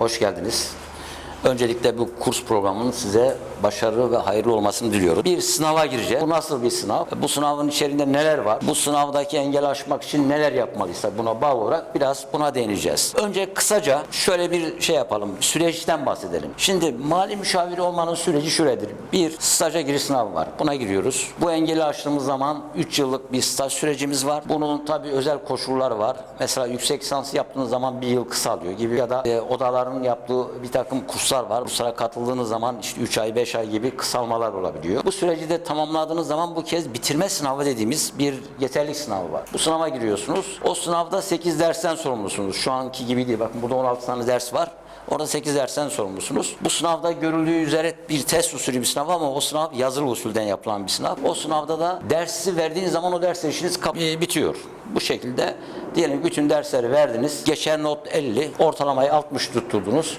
hoş geldiniz. Öncelikle bu kurs programının size başarılı ve hayırlı olmasını diliyorum. Bir sınava gireceğiz. Bu nasıl bir sınav? Bu sınavın içerisinde neler var? Bu sınavdaki engel aşmak için neler yapmalıyız? Buna bağlı olarak biraz buna değineceğiz. Önce kısaca şöyle bir şey yapalım. Süreçten bahsedelim. Şimdi mali müşavir olmanın süreci şöyledir. Bir, staja giriş sınavı var. Buna giriyoruz. Bu engeli aştığımız zaman 3 yıllık bir staj sürecimiz var. Bunun tabii özel koşulları var. Mesela yüksek lisans yaptığınız zaman bir yıl kısalıyor gibi ya da e, odaların yaptığı bir takım kurslar var. Kurslara katıldığınız zaman işte 3 ay 5 ay gibi kısalmalar olabiliyor. Bu süreci de tamamladığınız zaman bu kez bitirme sınavı dediğimiz bir yeterlik sınavı var. Bu sınava giriyorsunuz. O sınavda 8 dersten sorumlusunuz. Şu anki gibi değil. Bakın burada 16 tane ders var. Orada 8 dersten sorumlusunuz. Bu sınavda görüldüğü üzere bir test usulü bir sınav ama o sınav yazılı usulden yapılan bir sınav. O sınavda da dersi verdiğiniz zaman o ders işiniz e, bitiyor. Bu şekilde diyelim bütün dersleri verdiniz. Geçer not 50, ortalamayı 60 tutturdunuz.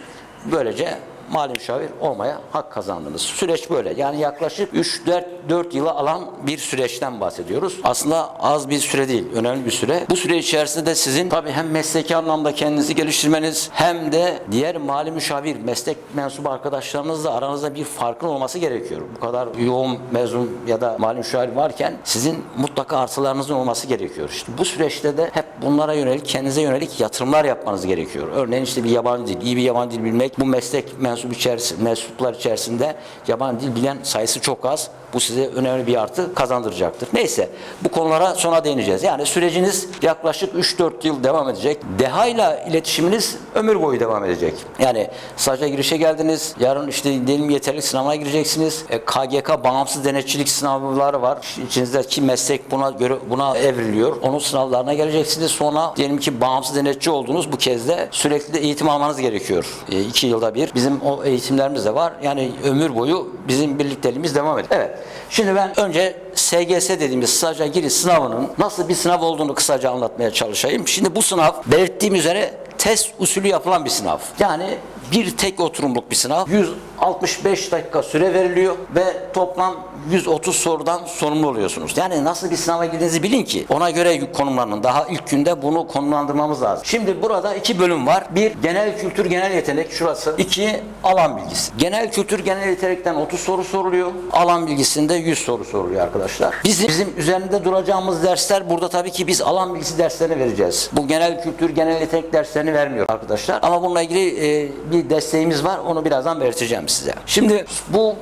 Böylece mali müşavir olmaya hak kazandınız. Süreç böyle. Yani yaklaşık 3-4 yıla alan bir süreçten bahsediyoruz. Aslında az bir süre değil, önemli bir süre. Bu süre içerisinde de sizin tabii hem mesleki anlamda kendinizi geliştirmeniz hem de diğer mali müşavir, meslek mensubu arkadaşlarınızla aranızda bir farkın olması gerekiyor. Bu kadar yoğun mezun ya da mali müşavir varken sizin mutlaka artılarınızın olması gerekiyor. İşte bu süreçte de hep bunlara yönelik, kendinize yönelik yatırımlar yapmanız gerekiyor. Örneğin işte bir yabancı dil, iyi bir yabancı dil bilmek bu meslek mensup içerisinde, mensuplar içerisinde yabancı dil bilen sayısı çok az. Bu size önemli bir artı kazandıracaktır. Neyse bu konulara sonra değineceğiz. Yani süreciniz yaklaşık 3-4 yıl devam edecek. DEHA ile iletişiminiz ömür boyu devam edecek. Yani sadece girişe geldiniz. Yarın işte diyelim yeterlik sınavına gireceksiniz. E, KGK bağımsız denetçilik sınavları var. İçinizdeki meslek buna göre buna evriliyor. Onun sınavlarına geleceksiniz. Sonra diyelim ki bağımsız denetçi oldunuz. Bu kez de sürekli eğitim almanız gerekiyor. 2 yılda bir. Bizim o eğitimlerimiz de var. Yani ömür boyu bizim birlikteliğimiz devam ediyor. Evet. Şimdi ben önce SGS dediğimiz staja giriş sınavının nasıl bir sınav olduğunu kısaca anlatmaya çalışayım. Şimdi bu sınav belirttiğim üzere test usulü yapılan bir sınav. Yani bir tek oturumluk bir sınav. 165 dakika süre veriliyor ve toplam 130 sorudan sorumlu oluyorsunuz. Yani nasıl bir sınava girdiğinizi bilin ki ona göre konumlanın. Daha ilk günde bunu konumlandırmamız lazım. Şimdi burada iki bölüm var. Bir genel kültür, genel yetenek şurası. İki alan bilgisi. Genel kültür, genel yetenekten 30 soru soruluyor. Alan bilgisinde 100 soru soruluyor arkadaşlar. Bizim, bizim üzerinde duracağımız dersler burada tabii ki biz alan bilgisi derslerini vereceğiz. Bu genel kültür, genel yetenek derslerini vermiyor arkadaşlar. Ama bununla ilgili e, bir desteğimiz var. Onu birazdan belirteceğim size. Şimdi bu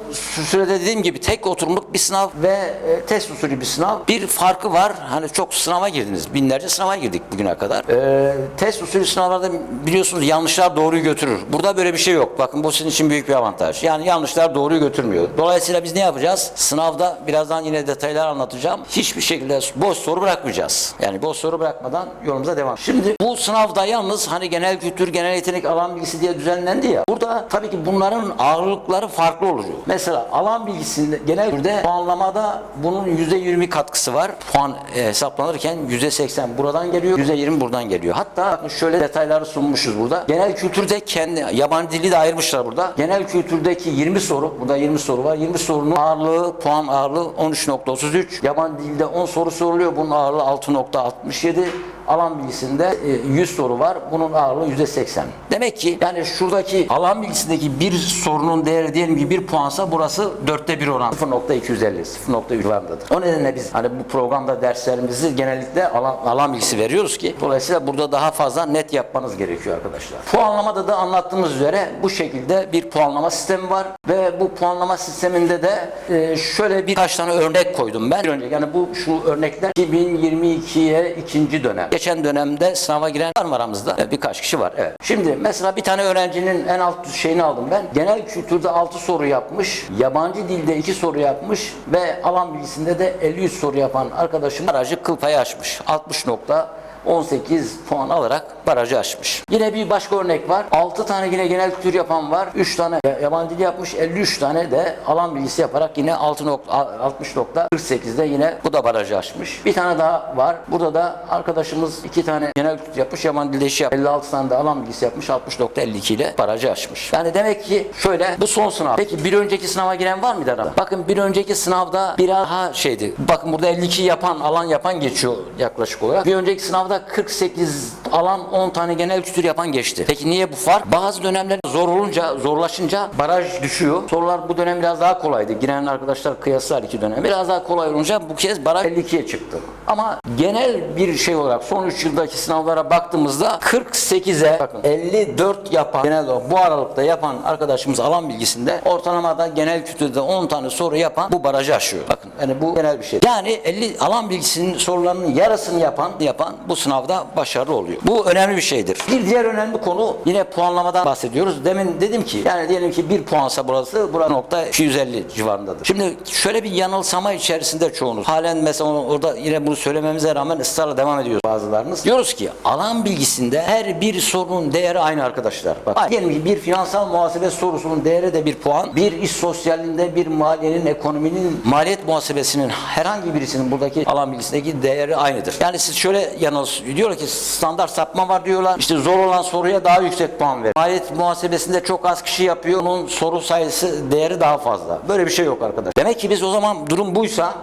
sürede dediğim gibi tek oturumluk bir sınav ve e, test usulü bir sınav. Bir farkı var. Hani çok sınava girdiniz. Binlerce sınava girdik bugüne kadar. E, test usulü sınavlarda biliyorsunuz yanlışlar doğruyu götürür. Burada böyle bir şey yok. Bakın bu sizin için büyük bir avantaj. Yani yanlışlar doğruyu götürmüyor. Dolayısıyla biz ne yapacağız? Sınavda birazdan yine detaylar anlatacağım. Hiçbir şekilde boş soru bırakmayacağız. Yani boş soru bırakmadan yolumuza devam. Şimdi bu sınavda yalnız hani genel kültür, genel yetenek, alan bilgisi diye düzenlendi ya. Burada tabii ki bunların ağırlıkları farklı oluyor. Mesela alan bilgisinde genel kültürde puanlamada bunun %20 katkısı var. Puan e, hesaplanırken %80 buradan geliyor, %20 buradan geliyor. Hatta şöyle detayları sunmuşuz burada. Genel kültürde kendi yabancı dili de ayırmışlar burada. Genel kültürdeki 20 soru, burada 20 soru var. 20 sorunun ağırlığı, puan ağırlığı 13.33. Yabancı dilde 10 soru soruluyor. Bunun ağırlığı 6.67 alan bilgisinde e, 100 soru var. Bunun ağırlığı %80. Demek ki yani şuradaki alan bilgisindeki bir sorunun değeri diyelim ki bir puansa burası dörtte bir oran. 0.250, 0.3 civarındadır. O nedenle biz hani bu programda derslerimizi genellikle alan, alan bilgisi veriyoruz ki dolayısıyla burada daha fazla net yapmanız gerekiyor arkadaşlar. Puanlamada da anlattığımız üzere bu şekilde bir puanlama sistemi var ve bu puanlama sisteminde de e, şöyle birkaç tane örnek koydum ben. Bir önce yani bu şu örnekler 2022'ye ikinci dönem. Geçen dönemde sınava giren var mı aramızda? E, Birkaç kişi var. Evet. Şimdi mesela bir tane öğrencinin en alt şeyini aldım ben. Genel kültürde 6 soru yapmış. Yabancı dilde 2 soru yapmış ve alan bilgisinde de 53 soru yapan arkadaşım aracı kıl payı açmış. 60 nokta 18 puan alarak barajı aşmış. Yine bir başka örnek var. 6 tane yine genel kültür yapan var. 3 tane yabancı dil yapmış. 53 tane de alan bilgisi yaparak yine 6 nokta, 60.48'de yine bu da barajı aşmış. Bir tane daha var. Burada da arkadaşımız 2 tane genel kültür yapmış. Yabancı dilde işi yapmış. 56 tane de alan bilgisi yapmış. 60.52 ile barajı aşmış. Yani demek ki şöyle bu son sınav. Peki bir önceki sınava giren var mıydı arada? Bakın bir önceki sınavda biraz daha şeydi. Bakın burada 52 yapan, alan yapan geçiyor yaklaşık olarak. Bir önceki sınavda sınavda 48 alan 10 tane genel kültür yapan geçti. Peki niye bu fark? Bazı dönemler zor olunca, zorlaşınca baraj düşüyor. Sorular bu dönem biraz daha kolaydı. Giren arkadaşlar kıyaslar iki dönem. Biraz daha kolay olunca bu kez baraj 52'ye çıktı. Ama genel bir şey olarak son 3 yıldaki sınavlara baktığımızda 48'e bakın 54 yapan genel olarak bu aralıkta yapan arkadaşımız alan bilgisinde ortalamada genel kültürde 10 tane soru yapan bu barajı aşıyor. Bakın yani bu genel bir şey. Yani 50 alan bilgisinin sorularının yarısını yapan yapan bu sınavda başarılı oluyor. Bu önemli bir şeydir. Bir diğer önemli konu yine puanlamadan bahsediyoruz. Demin dedim ki yani diyelim ki bir puansa burası burası nokta 250 civarındadır. Şimdi şöyle bir yanılsama içerisinde çoğunuz. Halen mesela orada yine bunu söylememize rağmen ısrarla devam ediyoruz bazılarınız. Diyoruz ki alan bilgisinde her bir sorunun değeri aynı arkadaşlar. Bak diyelim ki bir finansal muhasebe sorusunun değeri de bir puan. Bir iş sosyalinde bir maliyenin, ekonominin, maliyet muhasebesinin herhangi birisinin buradaki alan bilgisindeki değeri aynıdır. Yani siz şöyle yanılsın. Diyor ki standart sapma var diyorlar. İşte zor olan soruya daha yüksek puan ver. Maliyet muhasebesinde çok az kişi yapıyor. Onun soru sayısı değeri daha fazla. Böyle bir şey yok arkadaş. Demek ki biz o zaman durum buysa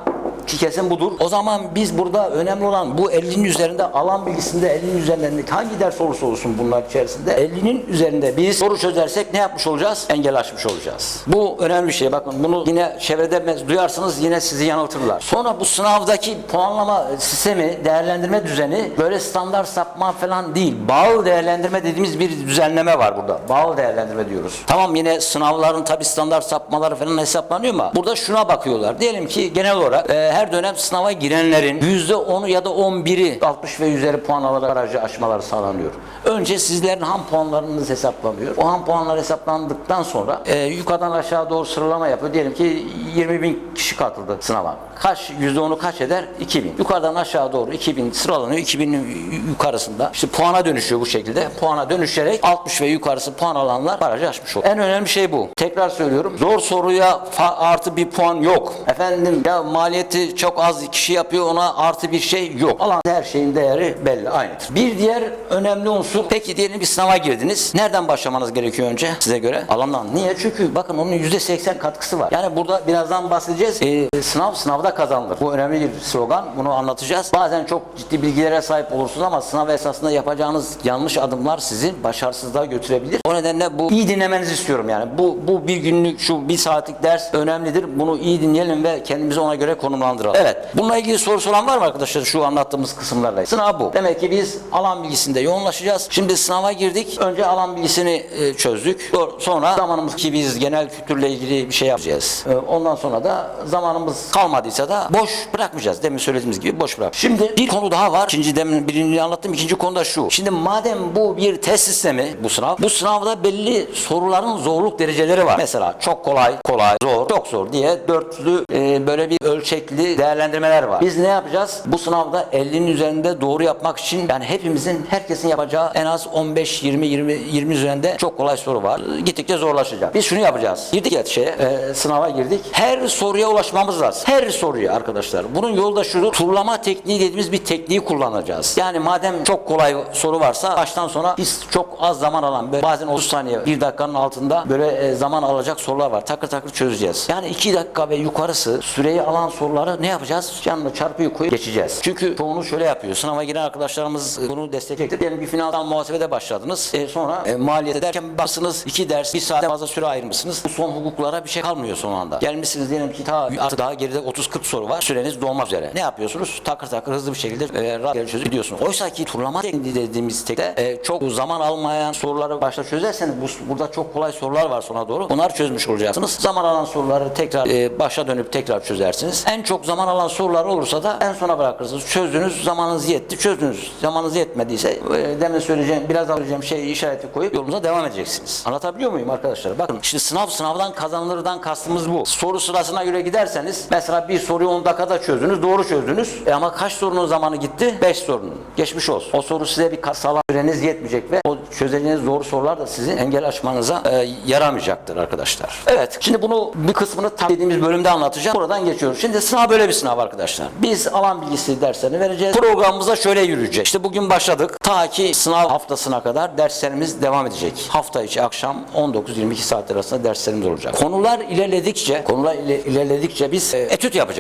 ki kesin budur. O zaman biz burada önemli olan bu 50'nin üzerinde alan bilgisinde 50'nin üzerinde hangi ders olursa olsun bunlar içerisinde 50'nin üzerinde biz soru çözersek ne yapmış olacağız? Engel aşmış olacağız. Bu önemli bir şey. Bakın bunu yine çevrede duyarsınız yine sizi yanıltırlar. Sonra bu sınavdaki puanlama sistemi, değerlendirme düzeni böyle standart sapma falan değil. Bağlı değerlendirme dediğimiz bir düzenleme var burada. Bağlı değerlendirme diyoruz. Tamam yine sınavların tabi standart sapmaları falan hesaplanıyor ama burada şuna bakıyorlar. Diyelim ki genel olarak e, her dönem sınava girenlerin %10'u ya da 11'i 60 ve üzeri puan alarak barajı aşmaları sağlanıyor. Önce sizlerin ham puanlarınız hesaplanıyor. O ham puanlar hesaplandıktan sonra e, yukarıdan aşağı doğru sıralama yapıyor. Diyelim ki 20 bin kişi katıldı sınava. Kaç %10'u kaç eder? 2000. Yukarıdan aşağı doğru 2000 sıralanıyor. 2000'in yukarısında işte puana dönüşüyor bu şekilde. Puana dönüşerek 60 ve yukarısı puan alanlar barajı aşmış oluyor. En önemli şey bu. Tekrar söylüyorum. Zor soruya artı bir puan yok. Efendim ya maliyeti çok az kişi yapıyor ona artı bir şey yok. Alan her şeyin değeri belli aynıdır. Bir diğer önemli unsur peki diyelim bir sınava girdiniz. Nereden başlamanız gerekiyor önce size göre? Alandan. Niye? Çünkü bakın onun %80 katkısı var. Yani burada birazdan bahsedeceğiz. Ee, sınav sınavda kazanılır. Bu önemli bir slogan. Bunu anlatacağız. Bazen çok ciddi bilgilere sahip olursunuz ama sınav esasında yapacağınız yanlış adımlar sizi başarısızlığa götürebilir. O nedenle bu iyi dinlemenizi istiyorum yani. Bu bu bir günlük şu bir saatlik ders önemlidir. Bunu iyi dinleyelim ve kendimizi ona göre konumlandıralım. Evet. Bununla ilgili sorusu olan var mı arkadaşlar şu anlattığımız kısımlarla? Sınav bu. Demek ki biz alan bilgisinde yoğunlaşacağız. Şimdi sınava girdik. Önce alan bilgisini e, çözdük. Sonra zamanımız ki biz genel kültürle ilgili bir şey yapacağız. E, ondan sonra da zamanımız kalmadıysa da boş bırakmayacağız. Demin söylediğimiz gibi boş bırak. Şimdi bir konu daha var. İkinci demin birini anlattım. İkinci konu da şu. Şimdi madem bu bir test sistemi bu sınav. Bu sınavda belli soruların zorluk dereceleri var. Mesela çok kolay, kolay, zor, çok zor diye dörtlü e, böyle bir ölçekli değerlendirmeler var. Biz ne yapacağız? Bu sınavda 50'nin üzerinde doğru yapmak için yani hepimizin herkesin yapacağı en az 15 20 20 20 üzerinde çok kolay soru var. Gittikçe zorlaşacak. Biz şunu yapacağız. Girdik ya şeye, e, sınava girdik. Her soruya ulaşmamız lazım. Her soruya arkadaşlar. Bunun yolu da şudur. Turlama tekniği dediğimiz bir tekniği kullanacağız. Yani madem çok kolay soru varsa baştan sona biz çok az zaman alan böyle bazen 30 saniye 1 dakikanın altında böyle e, zaman alacak sorular var. Takır takır çözeceğiz. Yani 2 dakika ve yukarısı süreyi alan soruları ne yapacağız? Yanına çarpıyı koyup geçeceğiz. Çünkü çoğunu şöyle yapıyor. Sınava giren arkadaşlarımız e, bunu destekleyecektir. Diyelim bir finansal muhasebede başladınız. E, sonra e, maliyete derken basınız 2 ders 1 saate fazla süre ayırmışsınız. Bu son hukuklara bir şey kalmıyor son anda. Gelmişsiniz diyelim ki ta artık daha geride 30-40 soru var. Süreniz dolmak üzere. Ne yapıyorsunuz? Takır takır hızlı bir şekilde e, rahat çözüp gidiyorsunuz. Oysa ki turlama dediğimiz tekte e, çok zaman almayan soruları başta çözerseniz bu, burada çok kolay sorular var sona doğru. Bunları çözmüş olacaksınız. Zaman alan soruları tekrar e, başa dönüp tekrar çözersiniz. En çok zaman alan sorular olursa da en sona bırakırsınız. Çözdünüz, zamanınız yetti, çözdünüz. Zamanınız yetmediyse e, demin söyleyeceğim, biraz daha söyleyeceğim şeyi işareti koyup yolunuza devam edeceksiniz. Anlatabiliyor muyum arkadaşlar? Bakın şimdi sınav sınavdan kazanılırdan kastımız bu. Soru sırasına göre giderseniz mesela bir soruyu 10 dakikada çözdünüz, doğru çözdünüz. E ama kaç sorunun zamanı gitti? 5 sorunun. Geçmiş olsun. O soru size bir sağlam süreniz yetmeyecek ve o çözeceğiniz doğru sorular da sizin engel aşmanıza e, yaramayacaktır arkadaşlar. Evet. Şimdi bunu bir kısmını dediğimiz bölümde anlatacağım. Buradan geçiyoruz. Şimdi sınav böyle bir sınav arkadaşlar. Biz alan bilgisi derslerini vereceğiz. Programımıza şöyle yürüyecek. İşte bugün başladık. Ta ki sınav haftasına kadar derslerimiz devam edecek. Hafta içi akşam 19-22 saat arasında derslerimiz olacak. Konular ilerledikçe, konular ile- ilerledikçe biz e, etüt yapacağız.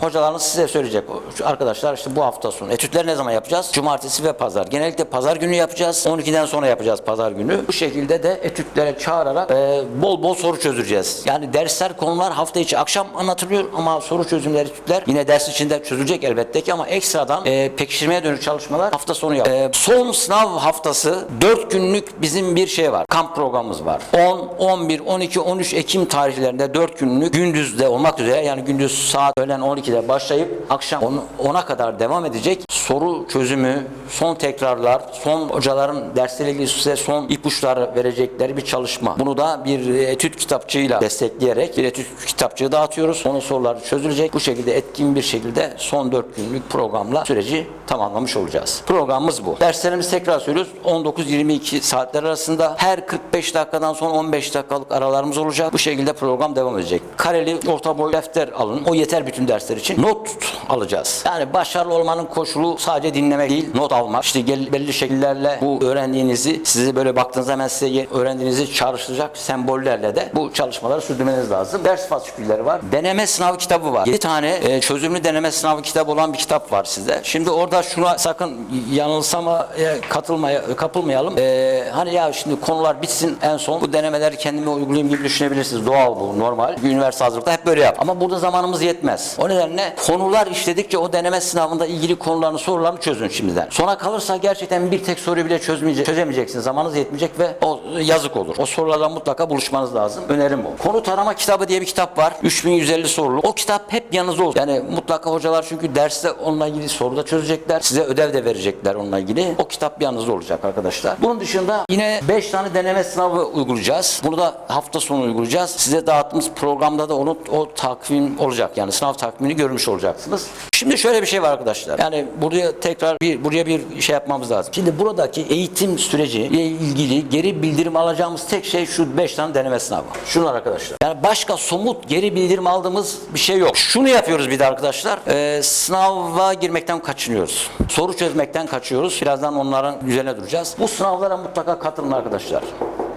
Hocalarınız size söyleyecek. Arkadaşlar işte bu hafta sonu. Etütleri ne zaman yapacağız? Cumartesi ve pazar. Genellikle pazar günü yapacağız. 12'den sonra yapacağız pazar günü. Bu şekilde de etütlere çağırarak e, bol bol soru çözeceğiz. Yani dersler, konular hafta içi akşam anlatılıyor ama soru çözümleri, etütler yine ders içinde çözülecek elbette ki ama ekstradan e, pekiştirmeye dönük çalışmalar hafta sonu yap. E, son sınav haftası 4 günlük bizim bir şey var. Kamp programımız var. 10, 11, 12, 13 Ekim tarihlerinde 4 günlük gündüzde olmak üzere yani gündüz saat öğlen 12'de başlayıp akşam 10 10'a kadar devam edecek soru çözümü, son tekrarlar, son hocaların dersleriyle ilgili size son ipuçları verecekleri bir çalışma. Bunu da bir etüt kitapçığıyla destekleyerek bir etüt kitapçığı dağıtıyoruz. Onun soruları çözülecek. Bu şekilde etkin bir şekilde son 4 günlük programla süreci tamamlamış olacağız. Programımız bu. Derslerimiz tekrar söylüyoruz. 19-22 saatler arasında her 45 dakikadan sonra 15 dakikalık aralarımız olacak. Bu şekilde program devam edecek. Kareli orta boy defter alın. O yeter bütün dersler için. Not alacağız. Yani başarılı olmanın koşulu sadece dinlemek değil, not almak. İşte gel- belli şekillerle bu öğrendiğinizi size böyle baktığınızda hemen size öğrendiğinizi çağrıştıracak sembollerle de bu çalışmaları sürdürmeniz lazım. Ders fasikülleri var. Deneme sınav kitabı var. 7 tane e, çözümlü deneme sınavı kitabı olan bir kitap var sizde. Şimdi orada şuna sakın yanılsama e, katılmaya kapılmayalım. E, hani ya şimdi konular bitsin en son bu denemeleri kendime uygulayayım gibi düşünebilirsiniz. Doğal bu, normal. Üniversite hazırlıkta hep böyle yap. Ama burada zamanımız yetmez. O nedenle konular işledikçe o deneme sınavında ilgili konularını, sorularını çözün şimdiden. Sona kalırsa gerçekten bir tek soruyu bile çözmeyecek, çözemeyeceksiniz. Zamanınız yetmeyecek ve o yazık olur. O sorularla mutlaka buluşmanız lazım. Önerim bu. Konu tarama kitabı diye bir kitap var. 3150 sorulu. O kitap hep yanınızda olsun. Yani mutlaka hocalar çünkü derste onunla ilgili soruda çözecekler. Size ödev de verecekler onunla ilgili. O kitap yanınızda olacak arkadaşlar. Bunun dışında yine 5 tane deneme sınavı uygulayacağız. Bunu da hafta sonu uygulayacağız. Size dağıttığımız programda da onu o takvim olacak. Yani sınav takvimini görmüş olacaksınız. Şimdi şöyle bir şey var arkadaşlar. Yani buraya tekrar bir buraya bir şey yapmamız lazım. Şimdi buradaki eğitim süreci ile ilgili geri bildirim alacağımız tek şey şu 5 tane deneme sınavı. Şunlar arkadaşlar. Yani başka somut geri bildirim aldığımız bir şey yok. Şunu yapıyoruz bir de arkadaşlar. Ee, sınava girmekten kaçınıyoruz. Soru çözmekten kaçıyoruz. Birazdan onların üzerine duracağız. Bu sınavlara mutlaka katılın arkadaşlar.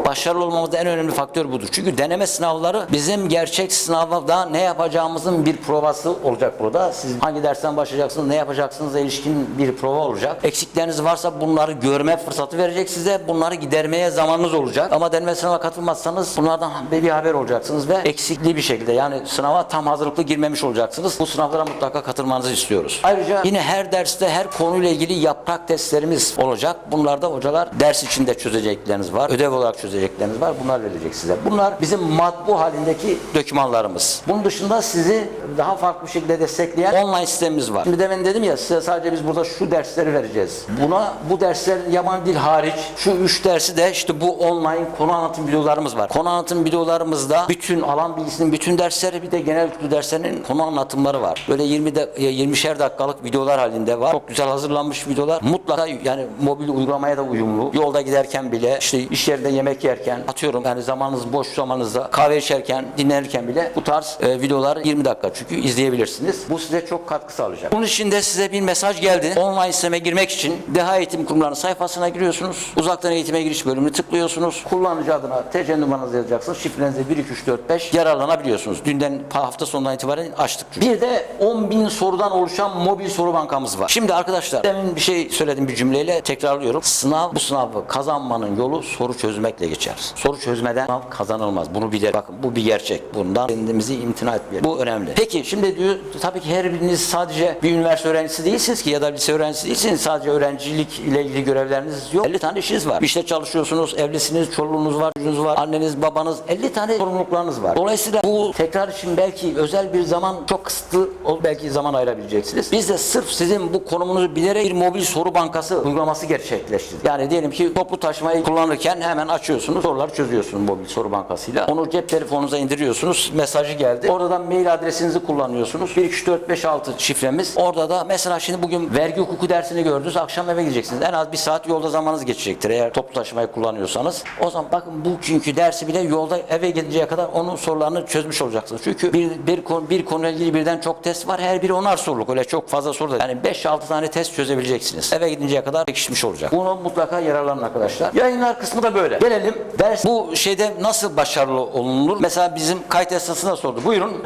Başarılı olmamızda en önemli faktör budur. Çünkü deneme sınavları bizim gerçek sınavda ne yapacağımızın bir provası olacak burada. Siz hangi dersten başlayacaksınız, ne yapacaksınızla ilişkin bir prova olacak. Eksikleriniz varsa bunları görme fırsatı verecek size. Bunları gidermeye zamanınız olacak. Ama deneme sınava katılmazsanız bunlardan bir haber olacaksınız ve eksikli bir şekilde yani sınava tam hazırlıklı girmemiş olacaksınız. Bu sınavlara mutlaka katılmanızı istiyoruz. Ayrıca yine her derste her konuyla ilgili yaprak testlerimiz olacak. Bunlarda hocalar ders içinde çözecekleriniz var. Ödev olarak çözecekleriniz var. Bunlar verilecek size. Bunlar bizim matbu halindeki dokümanlarımız. Bunun dışında sizi daha farklı bir şekilde destekleyen online sistemimiz var. Şimdi demin dedim ya size sadece biz burada şu dersleri vereceğiz. Buna bu dersler yabancı dil hariç şu üç dersi de işte bu online konu anlatım videolarımız var. Konu anlatım videolarımızda bütün alan bilgisinin bütün dersleri bir de genel kültür derslerinin konu anlatımları var. Böyle 20 de 20'şer dakikalık videolar halinde var. Çok güzel hazırlanmış videolar. Mutlaka yani mobil uygulamaya da uyumlu. Yolda giderken bile işte iş yerinde yemek yerken atıyorum yani zamanınız boş zamanınızda kahve içerken dinlenirken bile bu tarz e, videolar 20 dakika çünkü izleyebilirsiniz. Bu size çok katkı sağlayacak. Bunun için de size bir mesaj geldi. Online sisteme girmek için Deha Eğitim Kurumları'nın sayfasına giriyorsunuz. Uzaktan eğitime giriş bölümünü tıklıyorsunuz. Kullanıcı adına TC numaranızı yazacaksınız. Şifrenizi 1 2 3 4 5 yararlanabiliyorsunuz. Dünden hafta sonundan itibaren açtık. çünkü. Bir de 10 bin sorudan oluşan mobil soru bankamız var. Şimdi arkadaşlar demin bir şey söyledim bir cümleyle tekrarlıyorum. Sınav bu sınavı kazanmanın yolu soru çözmekle geçer. Soru çözmeden sınav kazanılmaz. Bunu bilir. Bakın bu bir gerçek. Bundan kendimizi imtina etmeyelim. Bu önemli. Peki şimdi diyor tabii ki her biriniz sadece bir üniversite öğrencisi değilsiniz ki ya da lise öğrencisi değilsiniz. Sadece öğrencilik ile ilgili görevleriniz yok. 50 tane işiniz var. İşte çalışıyorsunuz, evlisiniz, çoluğunuz var, çocuğunuz var, anneniz, babanız 50 tane sorumluluklarınız var. Dolayısıyla bu tekrar için belki özel bir zaman çok kısıtlı belki zaman ayırabileceksiniz. Biz de sırf sizin bu konumunuzu bilerek bir mobil soru bankası uygulaması gerçekleştirdik. Yani diyelim ki toplu taşımayı kullanırken hemen açıyorsunuz. Giriyorsunuz. Soruları çözüyorsunuz mobil soru bankasıyla. Onu cep telefonunuza indiriyorsunuz. Mesajı geldi. Oradan mail adresinizi kullanıyorsunuz. 1, 2, 3, 4, 5, 6 şifremiz. Orada da mesela şimdi bugün vergi hukuku dersini gördünüz. Akşam eve gideceksiniz. En az bir saat yolda zamanınız geçecektir. Eğer toplu taşımayı kullanıyorsanız. O zaman bakın bu çünkü dersi bile yolda eve gidinceye kadar onun sorularını çözmüş olacaksınız. Çünkü bir, bir, konu, bir konuyla ilgili birden çok test var. Her biri onar soruluk. Öyle çok fazla soru da. Yani 5-6 tane test çözebileceksiniz. Eve gidinceye kadar pekişmiş olacak. Bunu mutlaka yararlanın arkadaşlar. Yayınlar kısmı da böyle. Gelelim ders bu şeyde nasıl başarılı olunur? Mesela bizim kayıt esnasında sordu. Buyurun.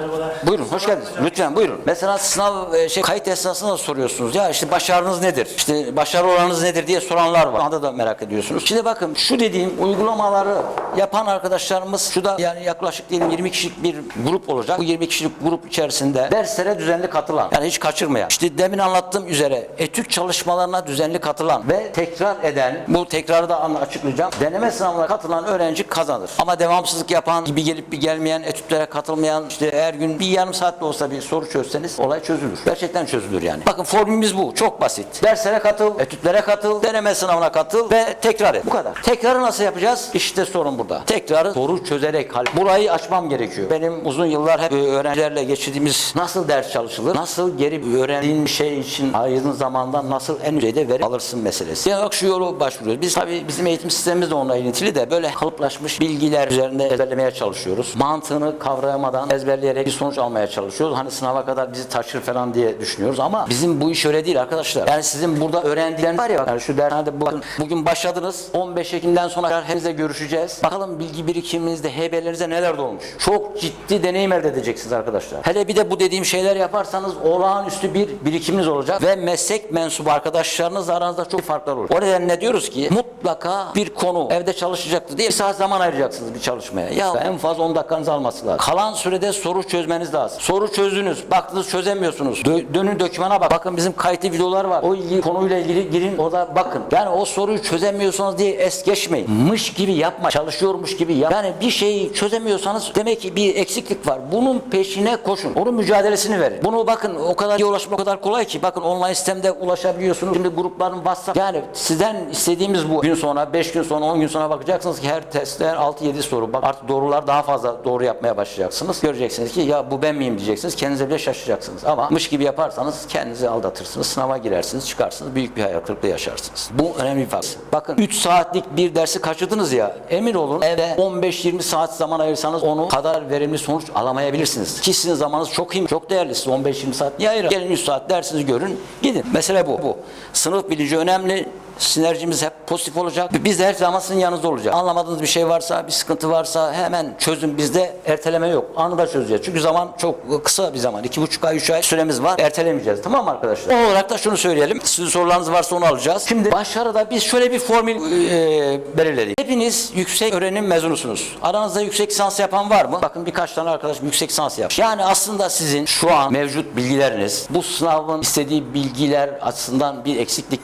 Buyurun. Hoş geldiniz. Lütfen buyurun. Mesela sınav e, şey kayıt esnasında soruyorsunuz. Ya işte başarınız nedir? İşte başarı oranınız nedir diye soranlar var. Anda da merak ediyorsunuz. Şimdi bakın şu dediğim uygulamaları yapan arkadaşlarımız şu da yani yaklaşık diyelim 20 kişilik bir grup olacak. Bu 20 kişilik grup içerisinde derslere düzenli katılan yani hiç kaçırmayan. İşte demin anlattığım üzere etüt çalışmalarına düzenli katılan ve tekrar eden bu tekrarı da açıklayacağım. Deneme sınavına katılan öğrenci kazanır. Ama devamsızlık yapan, gibi gelip bir gelmeyen, etütlere katılmayan, işte her gün bir yarım saat de olsa bir soru çözseniz olay çözülür. Gerçekten çözülür yani. Bakın formülümüz bu. Çok basit. Derslere katıl, etütlere katıl, deneme sınavına katıl ve tekrar et. Bu kadar. Tekrarı nasıl yapacağız? İşte sorun burada. Tekrarı soru çözerek hal. Burayı açmam gerekiyor. Benim uzun yıllar hep e, öğrencilerle geçirdiğimiz nasıl ders çalışılır, nasıl geri öğrendiğin bir şey için ayırdığın zamandan nasıl en düzeyde verim alırsın meselesi. Yani bak şu yolu başvuruyoruz. Biz tabii bizim eğitim sistemimiz de onunla ilintili de böyle kalıplaşmış bilgiler üzerinde ezberlemeye çalışıyoruz. Mantığını kavrayamadan ezberleyerek bir sonuç almaya çalışıyoruz. Hani sınava kadar bizi taşır falan diye düşünüyoruz ama bizim bu iş öyle değil arkadaşlar. Yani sizin burada öğrendiğiniz var ya yani şu derslerde bakın bugün başladınız. 15 Ekim'den sonra hepinizle görüşeceğiz. Bakalım bilgi birikiminizde, heybelerinizde neler dolmuş. Çok ciddi deneyim elde edeceksiniz arkadaşlar. Hele bir de bu dediğim şeyler yaparsanız olağanüstü bir birikiminiz olacak ve meslek mensubu arkadaşlarınızla aranızda çok farklar olur. O nedenle diyoruz ki mutlaka bir konu evde çalışacaktı diye bir saat zaman ayıracaksınız bir çalışmaya. Ya en fazla 10 dakikanızı alması lazım. Kalan sürede soru çözmeniz lazım. Soru çözdünüz, baktınız çözemiyorsunuz. Dö- dönün dokümana bak. Bakın bizim kayıtlı videolar var. O ilgili konuyla ilgili girin orada bakın. Yani o soruyu çözemiyorsanız diye es geçmeyin. Mış gibi yapma. Çalışıyormuş gibi yap. Yani bir şeyi çözemiyorsanız demek ki bir eksiklik var. Bunun peşine koşun. Onun mücadelesini verin. Bunu bakın o kadar iyi ulaşmak o kadar kolay ki. Bakın online sistemde ulaşabiliyorsunuz. Şimdi grupların WhatsApp. Yani sizden istediğimiz bu. Gün sonra, 5 gün sonra, 10 gün sonra bakacaksınız ki her testte 6-7 soru. Bak artık doğrular daha fazla doğru yapmaya başlayacaksınız. Göreceksiniz ki ya bu ben miyim diyeceksiniz. Kendinize bile şaşıracaksınız. Ama mış gibi yaparsanız kendinizi aldatırsınız. Sınava girersiniz, çıkarsınız. Büyük bir hayal kırıklığı yaşarsınız. Bu önemli bir faktor. Bakın 3 saatlik bir dersi kaçırdınız ya. Emin olun eve 15-20 saat zaman ayırsanız onu kadar verimli sonuç alamayabilirsiniz. Ki sizin zamanınız çok kıymetli, çok değerli. Siz 15-20 saat niye ayırın? Gelin 3 saat dersinizi görün, gidin. Mesele bu. bu. Sınıf bilinci önemli. Sinerjimiz hep pozitif olacak. Biz de her zaman sizin yanınızda olacağız. Anlamadığınız bir şey varsa, bir sıkıntı varsa hemen çözün. Bizde erteleme yok. Anında çözeceğiz. Çünkü zaman çok kısa bir zaman. 2,5 ay, 3 ay süremiz var. Ertelemeyeceğiz. Tamam mı arkadaşlar? O olarak da şunu söyleyelim. Sizin sorularınız varsa onu alacağız. Şimdi başarıda biz şöyle bir formül e, belirledik. Hepiniz yüksek öğrenim mezunusunuz. Aranızda yüksek lisans yapan var mı? Bakın birkaç tane arkadaş yüksek lisans yapmış. Yani aslında sizin şu an mevcut bilgileriniz bu sınavın istediği bilgiler açısından bir eksiklik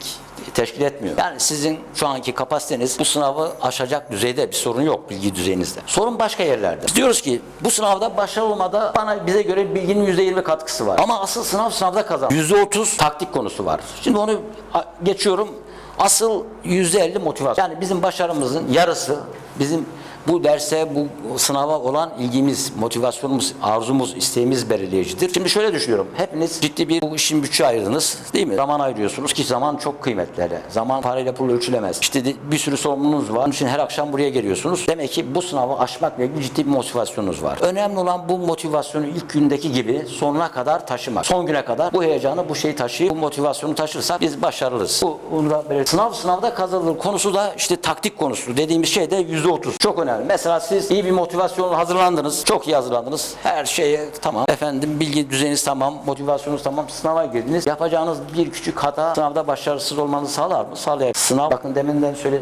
teşkil etmiyor. Yani sizin şu anki kapasiteniz bu sınavı aşacak düzeyde bir sorun yok bilgi düzeyinizde. Sorun başka yerlerde. Biz diyoruz ki bu sınavda başarılı olmada bana bize göre bilginin %20 katkısı var. Ama asıl sınav sınavda kazan. %30 taktik konusu var. Şimdi onu geçiyorum. Asıl %50 motivasyon. Yani bizim başarımızın yarısı bizim bu derse, bu sınava olan ilgimiz, motivasyonumuz, arzumuz, isteğimiz belirleyicidir. Şimdi şöyle düşünüyorum. Hepiniz ciddi bir bu işin bütçe ayırdınız. Değil mi? Zaman ayırıyorsunuz ki zaman çok kıymetli. hele. Zaman parayla pulla ölçülemez. İşte bir sürü sorumluluğunuz var. Onun için her akşam buraya geliyorsunuz. Demek ki bu sınavı aşmakla ilgili ciddi bir motivasyonunuz var. Önemli olan bu motivasyonu ilk gündeki gibi sonuna kadar taşımak. Son güne kadar bu heyecanı, bu şeyi taşıyıp bu motivasyonu taşırsak biz başarılırız. Bu bunu da belirteyim. Sınav sınavda kazanılır konusu da işte taktik konusu. Dediğimiz şey de %30. Çok önemli. Mesela siz iyi bir motivasyonla hazırlandınız. Çok iyi hazırlandınız. Her şeye tamam. Efendim bilgi düzeyiniz tamam. Motivasyonunuz tamam. Sınava girdiniz. Yapacağınız bir küçük hata sınavda başarısız olmanızı sağlar mı? Sağlayabilir. Sınav bakın deminden söyle,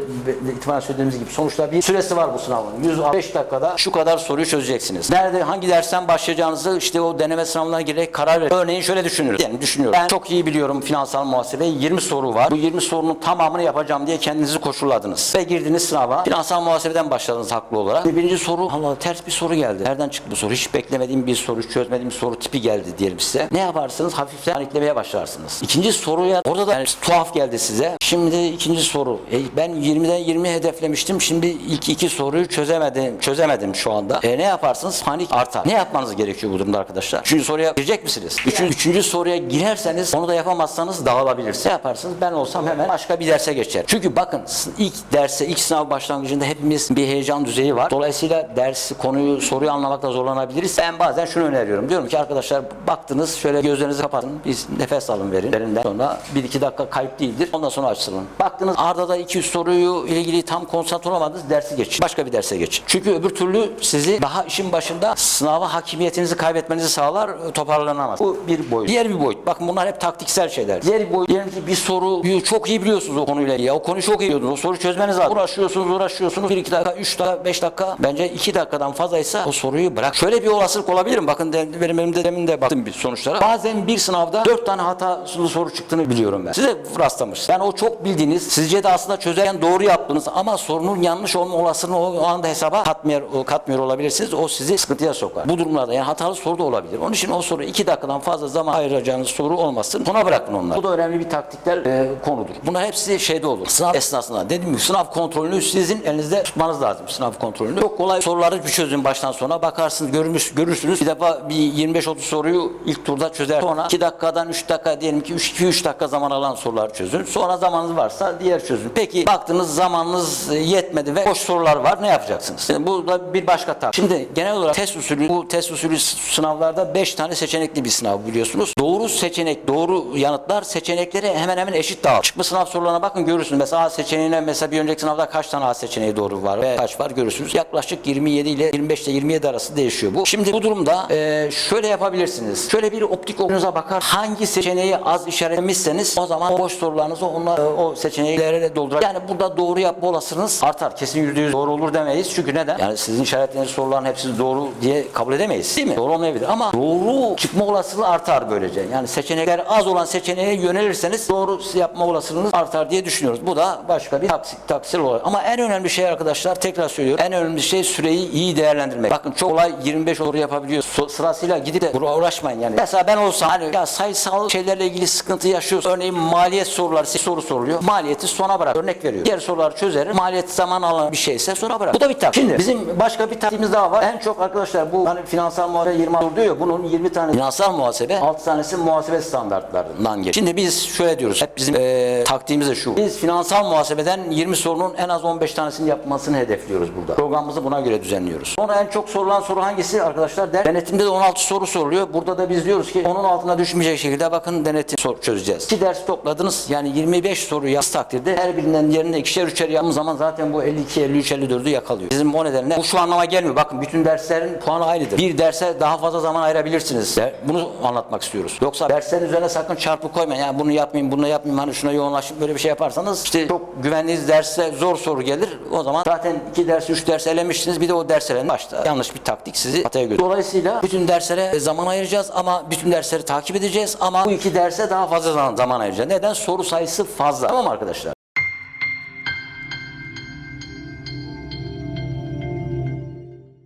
itibaren söylediğimiz gibi sonuçta bir süresi var bu sınavın. 105 dakikada şu kadar soruyu çözeceksiniz. Nerede hangi dersten başlayacağınızı işte o deneme sınavına girerek karar verin. Örneğin şöyle düşünürüz. Yani düşünüyorum. Ben çok iyi biliyorum finansal muhasebe. 20 soru var. Bu 20 sorunun tamamını yapacağım diye kendinizi koşulladınız. Ve girdiniz sınava. Finansal muhasebeden başladınız haklı olarak. Birinci soru Allah ters bir soru geldi. Nereden çıktı bu soru? Hiç beklemediğim bir soru, hiç çözmediğim bir soru tipi geldi diyelim size. Ne yaparsınız? Hafiften paniklemeye başlarsınız. İkinci soruya orada da yani tuhaf geldi size. Şimdi ikinci soru. E, ben 20'den 20 hedeflemiştim. Şimdi ilk iki soruyu çözemedim. Çözemedim şu anda. E, ne yaparsınız? Panik artar. Ne yapmanız gerekiyor bu durumda arkadaşlar? Üçüncü soruya girecek misiniz? Üçüncü, üçüncü soruya girerseniz onu da yapamazsanız dağılabilirsiniz. Ne yaparsınız? Ben olsam hemen başka bir derse geçer. Çünkü bakın ilk derse, ilk sınav başlangıcında hepimiz bir heyecan düzeyi var. Dolayısıyla dersi, konuyu, soruyu anlamakta zorlanabiliriz. Ben bazen şunu öneriyorum. Diyorum ki arkadaşlar baktınız şöyle gözlerinizi kapatın. Bir nefes alın verin. Derinden sonra bir iki dakika kayıp değildir. Ondan sonra açılın. Baktınız arda da 200 soruyu ilgili tam konsantre olamadınız. Dersi geçin. Başka bir derse geçin. Çünkü öbür türlü sizi daha işin başında sınava hakimiyetinizi kaybetmenizi sağlar. Toparlanamaz. Bu bir boyut. Diğer bir boyut. Bakın bunlar hep taktiksel şeyler. Diğer bir boyut. Diyelim ki bir soruyu çok iyi biliyorsunuz o konuyla. Ya, o konuyu çok iyi biliyordunuz. O soruyu çözmeniz lazım. Uğraşıyorsunuz, uğraşıyorsunuz. 1 2 dakika, 3 dakika, 5 dakika. Bence 2 dakikadan fazlaysa o soruyu bırak. Şöyle bir olasılık olabilir mi? Bakın benim elimde demin de baktım bir sonuçlara. Bazen bir sınavda 4 tane hatalı soru çıktığını biliyorum ben. Size rastlamış. Yani o çok bildiğiniz, sizce de aslında çözerken doğru yaptınız ama sorunun yanlış olma olasılığını o, anda hesaba katmıyor, katmıyor olabilirsiniz. O sizi sıkıntıya sokar. Bu durumlarda yani hatalı soru da olabilir. Onun için o soru 2 dakikadan fazla zaman ayıracağınız soru olmasın. Sona bırakın onları. Bu da önemli bir taktikler e, konudur. Bunlar hepsi şeyde olur. Sınav esnasında dediğim gibi sınav kontrolünü sizin elinizde tutmanız lazım. Sınav kontrolünü. Çok kolay soruları bir çözün baştan sona. Bakarsınız görmüş, görürsünüz. Bir defa bir 25-30 soruyu ilk turda çözer. Sonra 2 dakikadan 3 dakika diyelim ki 2-3 dakika zaman alan soruları çözün. Sonra zamanınız varsa diğer çözün. Peki baktınız zamanınız yetmedi ve boş sorular var. Ne yapacaksınız? Şimdi bu da bir başka tak. Şimdi genel olarak test usulü bu test usulü sınavlarda 5 tane seçenekli bir sınav biliyorsunuz. Doğru seçenek, doğru yanıtlar seçenekleri hemen hemen eşit dağılır. Çıkma sınav sorularına bakın görürsünüz. Mesela A seçeneğine mesela bir önceki sınavda kaç tane A seçeneği doğru var ve kaç var görürsünüz. Yaklaşık 27 ile 25 ile 27 arası değişiyor bu. Şimdi bu durumda e, şöyle yapabilirsiniz. Şöyle bir optik okunuza bakar. Hangi seçeneği az işaretlemişseniz o zaman o boş sorularınızı onlar e, o seçeneklerle doldurar. Yani burada doğru yapma olasılığınız artar. Kesin %100 doğru olur demeyiz. Çünkü neden? Yani sizin işaretlediğiniz soruların hepsi doğru diye kabul edemeyiz. Değil mi? Doğru olmayabilir ama doğru çıkma olasılığı artar böylece. Yani seçenekler az olan seçeneğe yönelirseniz doğru yapma olasılığınız artar diye düşünüyoruz. Bu da başka bir taksik, taksir olarak. Ama en önemli şey arkadaşlar tekrar söylüyorum. En önemli şey süreyi iyi değerlendirmek. Bakın çok kolay 25 soru yapabiliyor. So- sırasıyla gidip de uğraşmayın yani. Mesela ben olsam hani ya sayısal şeylerle ilgili sıkıntı yaşıyoruz. Örneğin maliyet soruları soru soruluyor. Maliyeti sona bırak. Örnek veriyorum. Diğer soruları çözerim. Maliyet zaman alan bir şeyse sonra bırak. Bu da bir taktik. Şimdi bizim başka bir taktiğimiz daha var. En çok arkadaşlar bu hani finansal muhasebe 20 soru diyor bunun 20 tane finansal muhasebe 6 tanesi muhasebe standartlarından geliyor. Şimdi biz şöyle diyoruz. Hep bizim eee taktiğimiz de şu. Biz finansal muhasebeden 20 sorunun en az 15 tanesini yapmasını hedefliyoruz burada. Programımızı buna göre düzenliyoruz. Sonra en çok sorulan soru hangisi arkadaşlar? Der. Denetimde de 16 soru soruluyor. Burada da biz diyoruz ki onun altına düşmeyecek şekilde bakın denetim soru çözeceğiz. İki ders topladınız. Yani 25 soru yaz takdirde her birinden yerine ikişer üçer yaptığımız zaman zaten bu 52, 53, 54'ü yakalıyor. Bizim o nedenle bu şu anlama gelmiyor. Bakın bütün derslerin puanı aynıdır. Bir derse daha fazla zaman ayırabilirsiniz. Bunu anlatmak istiyoruz. Yoksa derslerin üzerine sakın çarpı koymayın. Yani bunu yapmayayım, bunu yapmayayım, hani şuna yoğunlaşıp böyle bir şey yaparsanız işte çok güvendiğiniz derse zor soru gelir. O zaman zaten iki ders, üç ders elemişsiniz. Bir de o ders elenin. Başta yanlış bir taktik sizi hataya götürür. Dolayısıyla bütün derslere zaman ayıracağız ama bütün dersleri takip edeceğiz ama bu iki derse daha fazla zaman, ayıracağız. Neden? Soru sayısı fazla. Tamam arkadaşlar?